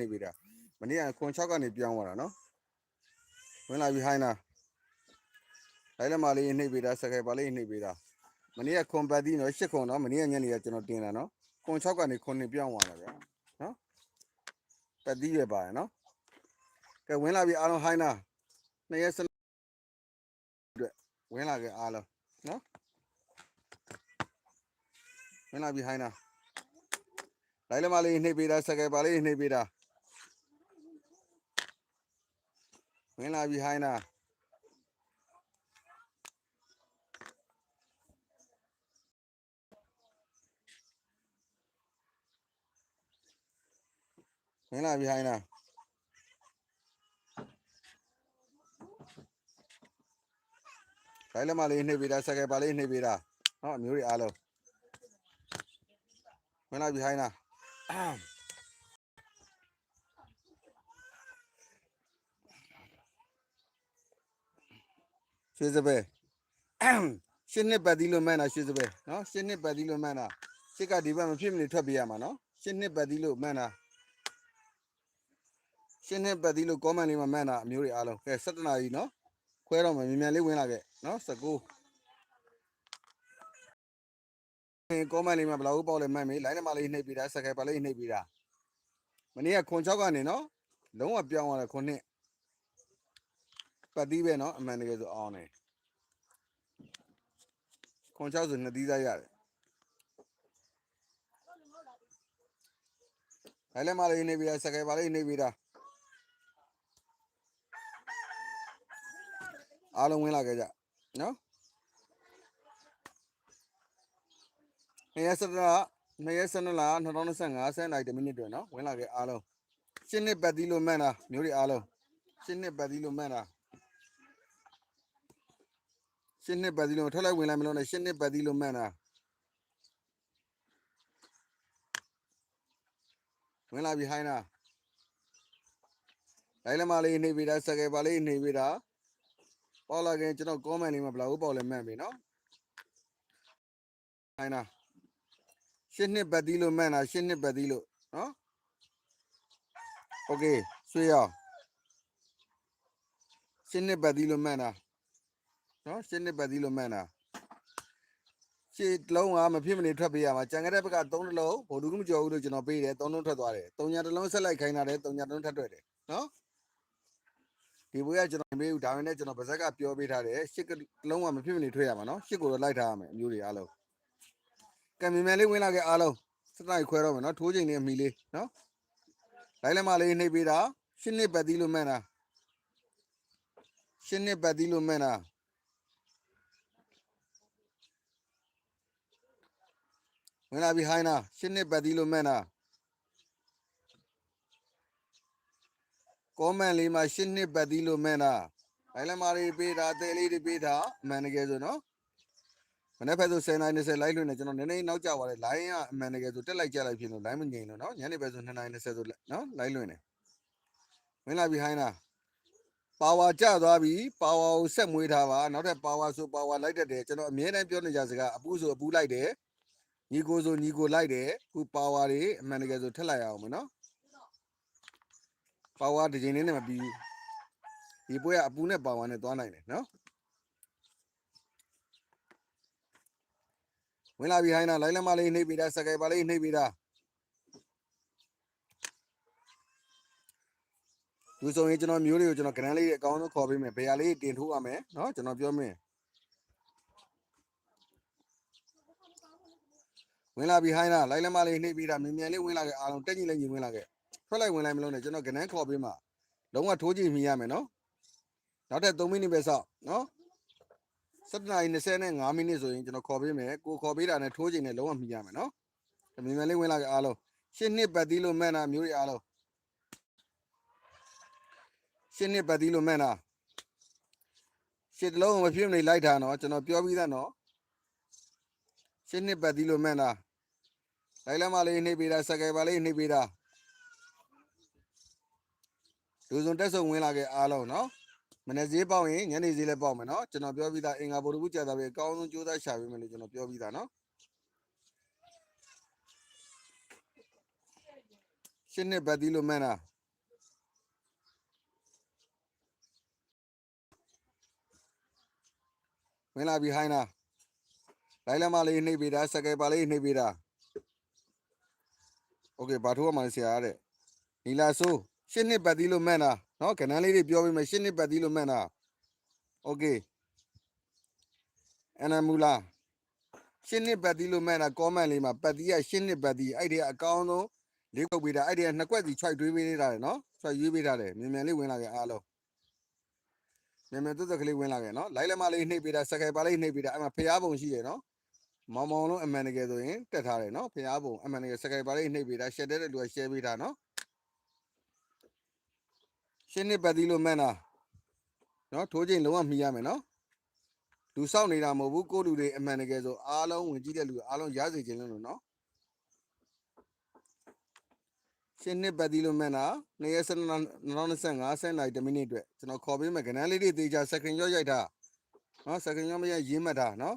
နှိပ်ပေးတာမနေ့ကခွန်6ကနေပြောင်းသွားတာနော်ဝင်လာပြီဟိုင်းနာလိုက်လက်မလေးနှိပ်ပေးတာစကယ်ပါလေးနှိပ်ပေးတာမနေ့ကခွန်ပတ်သီးနော်ရှစ်ခွန်နော်မနေ့ကညနေကကျွန်တော်တင်တာနော်ခွန်6ကနေခွန်နေပြောင်းသွားတာဗျာနော်ပတ်သီးရပါတယ်နော်ကဲဝင်လာပြီအားလုံးဟိုင်းနာနှစ်ရက်စအတွက်ဝင်လာခဲ့အားလုံးနော်ဝင်လာပြီဟိုင်းနာလိုက်လက်မလေးနှိပ်ပေးတာစကယ်ပါလေးနှိပ်ပေးတာ ဝင်လာပြီဟိုင်းနာဝင်လာပြီဟိုင်းနာလိုက်လက်မလေးနှိပ်ပေးတာစကယ်ပါလေးနှိပ်ပေးတာဟောအမျိုးတွေအားလုံးဝင်လာပြီဟိုင်းနာ ရွှေစပယ်ရှင်းနှစ်ပတ်သီးလို့မှန်းတာရွှေစပယ်နော်ရှင်းနှစ်ပတ်သီးလို့မှန်းတာရှစ်ကဒီဘက်မဖြစ်မနေထွက်ပေးရမှာနော်ရှင်းနှစ်ပတ်သီးလို့မှန်းတာရှင်းနှစ်ပတ်သီးလို့ comment လေးမှာမှန်းတာအမျိုးတွေအားလုံးကဲ17နာရီနော်ခွဲတော့မယ်မြန်မြန်လေးဝင်လာခဲ့နော်19အဲ comment လေးမှာဘယ်လောက်ပေါက်လဲမှတ်မေး line နံပါတ်လေးနှိပ်ပြီးတာစကယ်ပါလေးနှိပ်ပြီးတာမနေ့ကခွန်6ကနေနော်လုံးဝပြောင်းသွားတယ်ခွန်နှစ် ပတ်သီးပဲနော်အမှန်တကယ်ဆိုအောင်တယ်ခွန်6ဆိုနှစ်သီးသားရတယ်။အဲ့လည်းမလေးနေပြီလားစကယ်ပါလေးနေပြီလားအားလုံးဝင်လာကြကြနော်။နေရစတရာနေရစနလာ2025ဆယ်နိုင်တမိနစ်တွင်နော်ဝင်လာခဲ့အားလုံးရှင်းနှစ်ပတ်သီးလို့မှန်းတာမျိုးတွေအားလုံးရှင်းနှစ်ပတ်သီးလို့မှန်းတာ ရှင်းနှစ်ပတ်သီးလို့ထွက်လိုက်ဝင်လိုက်မလို့နဲ့ရှင်းနှစ်ပတ်သီးလို့မှန်းတာဝင်လာပြီဟိုင်းနာလိုက်လမလေးနေပြီတာစကယ်ပါလေးနေပြီတာပေါ်လာခင်ကျွန်တော် comment လေးမှာဘယ်လောက်ပေါ့လဲမှန်းပြီနော်ဟိုင်းနာရှင်းနှစ်ပတ်သီးလို့မှန်းတာရှင်းနှစ်ပတ်သီးလို့နော်โอเคဆွေးရအောင်ရှင်းနှစ်ပတ်သီးလို့မှန်းတာ နော်ရှင်းနှစ်ပတ်သီးလို့မှန်းတာရှင်းတစ်လုံးကမဖြစ်မနေထွက်ပေးရမှာကြံခဲ့တဲ့ဘက်က3တစ်လုံးဘိုလ်ဒူးမကြော်ဘူးလို့ကျွန်တော်ပေးတယ်3လုံးထွက်သွားတယ်3ညာတစ်လုံးဆက်လိုက်ခိုင်းတာတယ်3ညာတစ်လုံးထပ်ထွက်တယ်နော်ဒီဘွေကကျွန်တော်မေးဘူးဒါပေမဲ့ကျွန်တော်ဗဇက်ကပြောပေးထားတယ်ရှစ်ကလုံးကမဖြစ်မနေထွက်ရမှာနော်ရှစ်ကိုတော့လိုက်ထားရမယ်အမျိုးတွေအားလုံးကံမြင်မြန်လေးဝင်လာခဲ့အားလုံးစတိုက်ခွဲတော့မယ်နော်ထိုးချိန်လေးအမီလေးနော်လိုက်လက်မလေးနှိပ်ပေးတာရှင်းနှစ်ပတ်သီးလို့မှန်းတာရှင်းနှစ်ပတ်သီးလို့မှန်းတာ င်လာပြီဟိုင်းနာရှင်းနှစ်ပတ်သီးလို့မှန်းတာကောမန့်လေးမှာရှင်းနှစ်ပတ်သီးလို့မှန်းတာဘိုင်လမာလေးပေးတာအသေးလေးတွေပေးတာအမှန်တကယ်ဆိုနော်မနေ့ဖက်ဆို10နိုင်20လိုက်လွှင့်နေကျွန်တော်နည်းနည်းနောက်ကျသွားတယ် line ကအမှန်တကယ်ဆိုတက်လိုက်ကြလိုက်ဖြစ်လို့ line မငြိမ်လို့နော်ညနေဖက်ဆို2နိုင်20ဆိုနော်လိုက်လွှင့်နေဝင်လာပြီဟိုင်းနာပါဝါကျသွားပြီပါဝါကိုဆက်မွေးထားပါနောက်ထပ်ပါဝါဆိုပါဝါလိုက်တတ်တယ်ကျွန်တော်အမြဲတမ်းပြောနေကြစကားအပူဆိုအပူလိုက်တယ် ညီကိုဆိုညီကိုလိုက်တယ်ခုပါဝါတွေအမှန်တကယ်ဆိုထက်လိုက်ရအောင်မနော်ပါဝါတစ်ချိန်လေးနဲ့မပြီးဘူးဒီပွဲကအပူနဲ့ပါဝါနဲ့သွားနိုင်တယ်နော်ဝင်လာပြီဟိုင်းနာလိုင်းလက်မလေးနှိပ်ပြီးတာစကယ်ပါလေးနှိပ်ပြီးတာဒီဆိုရင်ကျွန်တော်မျိုးတွေကိုကျွန်တော်ဂရန်လေးတွေအကောင်းဆုံးခေါ်ပေးမယ်ဘယ်ဟာလေးတင်ထိုးရမယ်နော်ကျွန်တော်ပြောမယ် ဝင်လာပြီဟိုင်းနာလိုင်းလက်မလေးနှိပ်ပြီးတာမြန်မြန်လေးဝင်လာခဲ့အားလုံးတက်ကြီးလည်းညီဝင်လာခဲ့ထွက်လိုက်ဝင်လိုက်မလို့နဲ့ကျွန်တော်ဂရန်ခေါ်ပေးမှာလုံးဝထိုးကြည့်မိရမယ်နော်နောက်ထပ်3မိနစ်ပဲစောက်နော်7နာရီ25မိနစ်ဆိုရင်ကျွန်တော်ခေါ်ပေးမယ်ကိုခေါ်ပေးတာနဲ့ထိုးချိန်နဲ့လုံးဝမိရမယ်နော်မြန်မြန်လေးဝင်လာခဲ့အားလုံးရှင်းနှစ်ပတ်သီးလို့မှန်းတာမျိုးတွေအားလုံးရှင်းနှစ်ပတ်သီးလို့မှန်းတာရှစ်တလုံးမဖြစ်မနေလိုက်တာနော်ကျွန်တော်ပြောပြီးသားနော်ရှင်းနှစ်ပတ်သီးလို့မှန်းတာ လိုက်လမ်းမလေးနှိပ်ပေးတာစကယ်ပါလေးနှိပ်ပေးတာလူစုံတက်ဆုံဝင်လာခဲ့အားလုံးနော်မနေ့ဈေးပေါက်ရင်ညနေဈေးလည်းပေါက်မယ်နော်ကျွန်တော်ပြောပြီးသားအင်္ဂါဘုရဘူးကြာတာပဲအကောင်းဆုံးကြိုးစားရှာပေးမယ်လို့ကျွန်တော်ပြောပြီးသားနော်ရှင်းနှစ်ပတ်သီးလို့မှန်းတာဝင်လာပြီးဟိုင်းတာလိုက်လမ်းမလေးနှိပ်ပေးတာစကယ်ပါလေးနှိပ်ပေးတာ โอเคဘာထိုးရမှာလဲဆရာတဲ့နီလာဆိုးရှင်းနှစ်ပတ်သီးလို့မှန်တာเนาะကဏ္ဍလေးတွေပြောပေးမယ်ရှင်းနှစ်ပတ်သီးလို့မှန်တာโอเคအနမူလာရှင်းနှစ်ပတ်သီးလို့မှန်တာ comment လေးမှာပတ်သီးကရှင်းနှစ်ပတ်သီးအဲ့ဒီကအကောင်းဆုံးလေးကုတ်ပေးတာအဲ့ဒီကနှစ်ကွက်စီခြိုက်တွေးပေးနေတာလေเนาะခြိုက်ရွေးပေးတာလေမြန်မြန်လေးဝင်လာခဲ့အားလုံးမြန်မြန်တွတ်တွတ်ကလေးဝင်လာခဲ့เนาะလိုက်လက်မလေးနှိပ်ပေးတာစကယ်ပါလေးနှိပ်ပေးတာအဲ့မှာဖျားပုံရှိတယ်เนาะ မောင်မောင်လုံးအမှန်တကယ်ဆိုရင်တက်ထားတယ်နော်ဖျားပုံအမှန်တကယ်စကယ်ပါလေးနှိပ်ပေးတာရှက်တဲ့လူကရှယ်ပေးတာနော်ရှင်းနှစ်ပတ်သီးလို့မှန်တာနော်ထိုးချိန်လုံးဝမှီရမယ်နော်လူစောက်နေတာမဟုတ်ဘူးကိုယ့်လူတွေအမှန်တကယ်ဆိုအားလုံးဝင်ကြည့်တဲ့လူအားလုံးရစေခြင်းလို့နော်ရှင်းနှစ်ပတ်သီးလို့မှန်တာ2ရက်7 2025ဆယ်နိုင်10မိနစ်အတွက်ကျွန်တော်ခေါ်ပေးမယ်ကဏ္ဍလေးတွေတေချာစကင်ရော့ရိုက်တာနော်စကင်ရော့မရရေးမှတ်တာနော်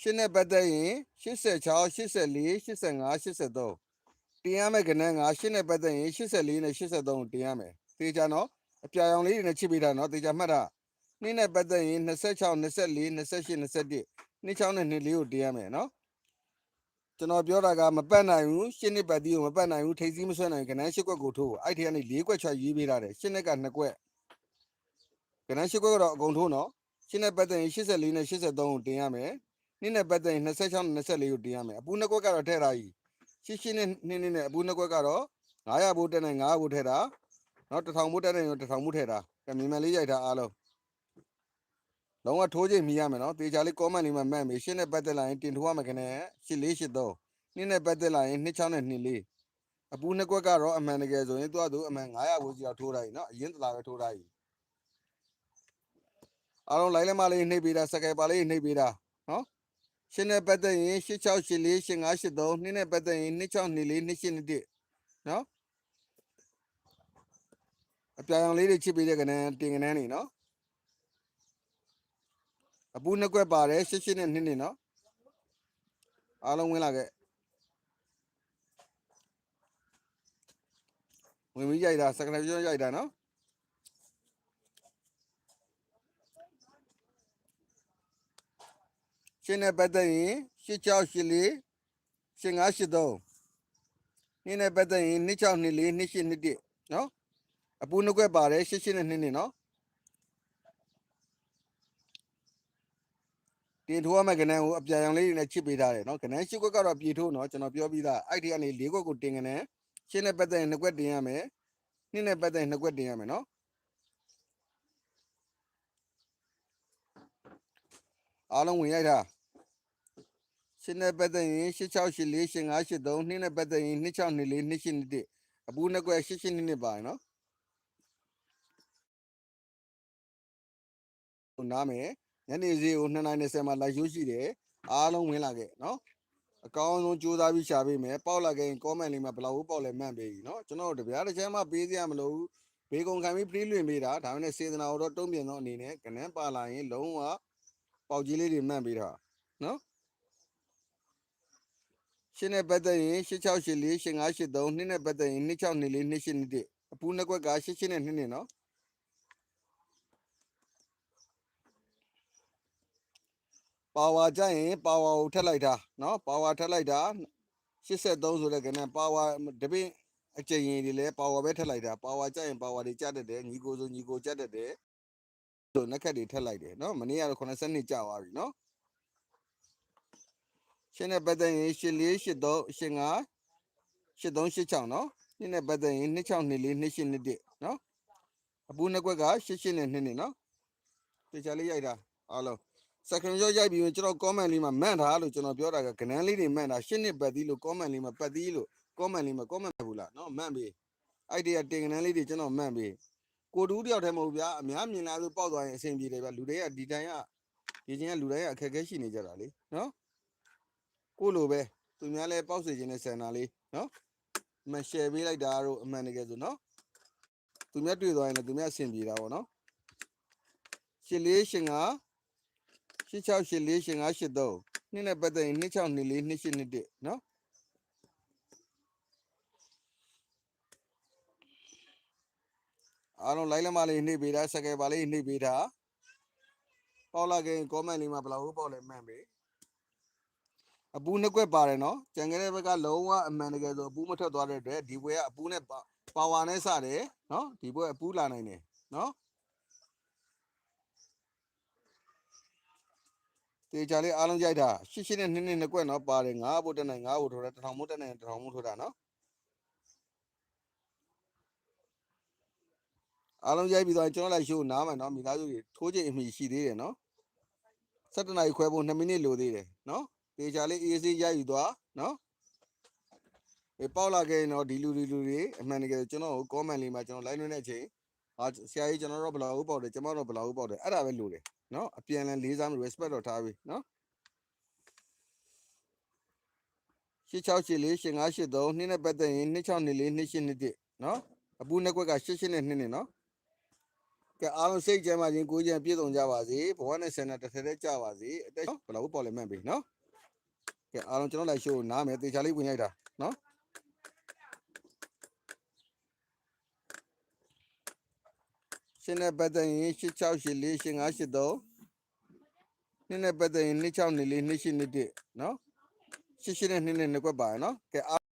ရှင်းနဲ့ပတ်သက်ရင်86 84 85 83တင်ရမယ်ကဏ္ဍငါရှင်းနဲ့ပတ်သက်ရင်84နဲ့83ကိုတင်ရမယ်သေချာနော်အပြာရောင်လေးတွေနဲ့ချစ်ပေးတာနော်သေချာမှတ်တာနှင်းနဲ့ပတ်သက်ရင်26 24 28 21နှစ်ချောင်းနဲ့နှစ်လေးကိုတင်ရမယ်နော်ကျွန်တော်ပြောတာကမပတ်နိုင်ဘူးရှင်းနှစ်ပတ်တီးကိုမပတ်နိုင်ဘူးထိပ်စည်းမဆွဲနိုင်ကဏ္ဍရှစ်ကွက်ကိုထိုးအဲ့ဒီကနေ၄ကွက်ချရေးပေးထားတယ်ရှင်းနဲ့က2ကွက်ကဏ္ဍရှစ်ကွက်ကတော့အကုန်ထိုးနော်ရှင်းနဲ့ပတ်သက်ရင်84နဲ့83ကိုတင်ရမယ် နင်းနဲ့ပတ်သက်ရင်26နဲ့24ကိုတင်ရမယ်အပူနှစ်ကွက်ကတော့ထည့်ထားကြီးရှင်းရှင်းနဲ့နင်းနင်းနဲ့အပူနှစ်ကွက်ကတော့900ဘိုးတက်နဲ့900ဘိုးထည့်တာနော်1000ဘိုးတက်နဲ့1000ဘိုးထည့်တာကဲမြန်မြန်လေးရိုက်တာအားလုံးလုံးဝထိုးချိန်မြည်ရမယ်နော်တေချာလေး comment လေးမှာမှတ်မေရှင်းနဲ့ပတ်သက်လာရင်တင်ထိုးရမယ်ခင်ဗျ8483နင်းနဲ့ပတ်သက်လာရင်26နဲ့24အပူနှစ်ကွက်ကတော့အမှန်တကယ်ဆိုရင်သူကသူအမှန်900ဘိုးစီတော့ထိုးထားကြီးနော်အရင်တလာပဲထိုးထားကြီးအားလုံးလိုက်လက်မလေးနှိပ်ပေးတာစကယ်ပါလေးနှိပ်ပေးတာနော် ရှင်းနဲ့ပတ်သက်ရင်8684 8583နှစ်နဲ့ပတ်သက်ရင်2624 2821နော်အပြာရောင်လေးတွေချစ်ပေးတဲ့ကဏ္ဍတင်ကဏ္ဍနေနော်အပူနှစ်ကွက်ပါတယ်ရှင်းရှင်းနဲ့နှစ်နှစ်နော်အားလုံးဝင်လာခဲ့ဝင်ပြီးရိုက်တာစကလပြောရိုက်တာနော် ရှင်းနဲ့ပတ်သက်ရင်8684 8583နှစ်နဲ့ပတ်သက်ရင်2624 2821နော်အပူနှစ်ကွက်ပါတယ်88နဲ့2နှစ်နော်တင်ထိုးရမယ့်ကဏ္ဍကိုအပြာရောင်လေးတွေနဲ့ချစ်ပေးထားတယ်နော်ကဏ္ဍ၈ကွက်ကတော့ပြေထိုးနော်ကျွန်တော်ပြောပြီးသားအဲ့ဒီကနေ၄ကွက်ကိုတင်ကဏ္ဍရှင်းနဲ့ပတ်သက်ရင်2ကွက်တင်ရမယ်နှစ်နဲ့ပတ်သက်ရင်2ကွက်တင်ရမယ်နော် အားလုံးဝင်ရိုက်တာရှင်းနဲ့ပတ်သက်ရင်8684 8583နှစ်နဲ့ပတ်သက်ရင်2624 2821အပူနှစ်ကွက်88နှစ်နှစ်ပါနော်ဟိုနားမယ်ညနေစီကို2:30မှာလိုက်ရိုးရှိတယ်အားလုံးဝင်လာခဲ့နော်အကောင်းဆုံးကြိုးစားပြီးရှာပေးမယ်ပေါက်လာခဲ့ရင် comment လေးမှာဘယ်လောက်ပေါက်လဲမှတ်ပေးပြီနော်ကျွန်တော်တို့တပြားတစ်ချမ်းမှပေးစရာမလိုဘူးဘေးကုံခံပြီးပြေးလွင်ပေးတာဒါမှမဟုတ်စေတနာတော်တုံးပြင်သောအနေနဲ့ကနန်းပါလာရင်လုံးဝ ပေါက်ကြီးလေးတွေမှတ်ပေးတာနော်ရှင်းနဲ့ပတ်သက်ရင်8684 8583နှစ်နဲ့ပတ်သက်ရင်2624 2821အပူနှစ်ကွက်က88နဲ့2နှစ်နော်ပါဝါကြရင်ပါဝါကိုထက်လိုက်တာနော်ပါဝါထက်လိုက်တာ83ဆိုတဲ့ကနန်းပါဝါတပင်းအကျဉ်းတွေလည်းပါဝါပဲထက်လိုက်တာပါဝါကြရင်ပါဝါတွေကြတတ်တယ်ညီကိုဆိုညီကိုကြတတ်တယ် ဆိုနှက်ခက်တွေထက်လိုက်တယ်နော်မနေ့ကတော့80နှစ်ကြာသွားပြီနော်ရှင်းနဲ့ပတ်သက်ရင်84 83 85 8386နော်နှစ်နဲ့ပတ်သက်ရင်2624 2821နော်အပူနှစ်ကွက်က88နဲ့2နှစ်နော်တေချာလေးရိုက်တာအားလုံးစကန်ရောရိုက်ပြီးရင်ကျွန်တော် comment လေးမှာမှန်ထားလို့ကျွန်တော်ပြောတာကကနန်းလေးတွေမှန်တာရှင်းနှစ်ပတ်သီးလို့ comment လေးမှာပတ်သီးလို့ comment လေးမှာ comment ဘူးလားနော်မှန်ပြီအဲ့ဒီကတင်ကနန်းလေးတွေကျွန်တော်မှန်ပြီ ကိုတူးတယောက်တည်းမဟုတ်ဗျာအများမြင်လာလို့ပေါက်သွားရင်အဆင်ပြေတယ်ဗျလူတွေကဒီတိုင်းကဒီချင်းကလူတိုင်းကအခက်အခဲရှိနေကြတာလေနော်ကိုလိုပဲသူများလဲပေါက်စေခြင်းနဲ့ဆန်တာလေးနော်မရှယ်ပေးလိုက်တာတော့အမှန်တကယ်ဆိုနော်သူများတွေ့သွားရင်လည်းသူများအဆင်ပြေတာပေါ့နော်ရှစ်လေးရှင်က8684 8583နှစ်နဲ့ပတ်သက်ရင်2624 2821နော် အားလုံးလိုက်လက်မလေးနှိပ်ပေးတာစကယ်ပါလေးနှိပ်ပေးတာပေါက်လာခင် comment လေးမှာဘယ်လောက်ပေါက်လဲမှန်ပြီအပူနှစ်ကွက်ပါတယ်နော်ကြံခဲ့တဲ့ဘက်ကလုံးဝအမှန်တကယ်ဆိုအပူမထွက်သွားတဲ့အတွက်ဒီဘွဲကအပူနဲ့ပါဝါနဲ့စတယ်နော်ဒီဘွဲအပူလာနိုင်တယ်နော်တေချာလေးအားလုံးကြိုက်တာရှစ်ရှစ်နဲ့နှစ်နှစ်နှစ်ကွက်နော်ပါတယ်ငါးဘုတ်တက်နိုင်ငါးဘုတ်ထိုးတာတစ်ထောင်ဘုတ်တက်နိုင်တစ်ထောင်ဘုတ်ထိုးတာနော် အားလုံးကြိုက်ပြီးတော့ကျွန်တော်လိုက်ရှိုးနားမယ်နော်မိသားစုတွေထိုးချိန်အမိရှိသေးတယ်နော်7နာရီခွဲဖို့2မိနစ်လိုသေးတယ်နော်တေချာလေးအေးအေးရယူသွားနော်ေပေါက်လာခဲ့ရင်တော့ဒီလူဒီလူတွေအမှန်တကယ်ကျွန်တော်ကို comment လေးမှာကျွန်တော် live လွှင့်တဲ့အချိန်အာဆရာကြီးကျွန်တော်တို့ဘယ်လောက်ပေါက်တယ်ကျွန်တော်တို့ဘယ်လောက်ပေါက်တယ်အဲ့ဒါပဲလိုတယ်နော်အပြန်လန်လေးစားမှု respect တော့ထားပြီနော်8684 8583နှစ်နဲ့ပတ်သက်ရင်2624 2621နော်အပူနှစ်ကွက်က88နဲ့2နဲ့နော် ကဲအားလုံးစိတ်ကြမ်းပါခြင်းကိုယ်ကြံပြည့်စုံကြပါစေဘဝနဲ့ဆန္ဒတစ်ထက်တည်းကြပါစေအတက်ဘယ်လောက်ပေါက်လဲမှန်ပြီနော်ကဲအားလုံးကျွန်တော်လိုက်ရှိုးနားမယ်တေချာလေးဝင်ရိုက်တာနော်ရှင်းနဲ့ပတ်သက်ရင်8684 8583နှစ်နဲ့ပတ်သက်ရင်2624 2821နော်ရှင်းရှင်းနဲ့နှစ်နဲ့နှစ်ကွက်ပါရနော်ကဲအား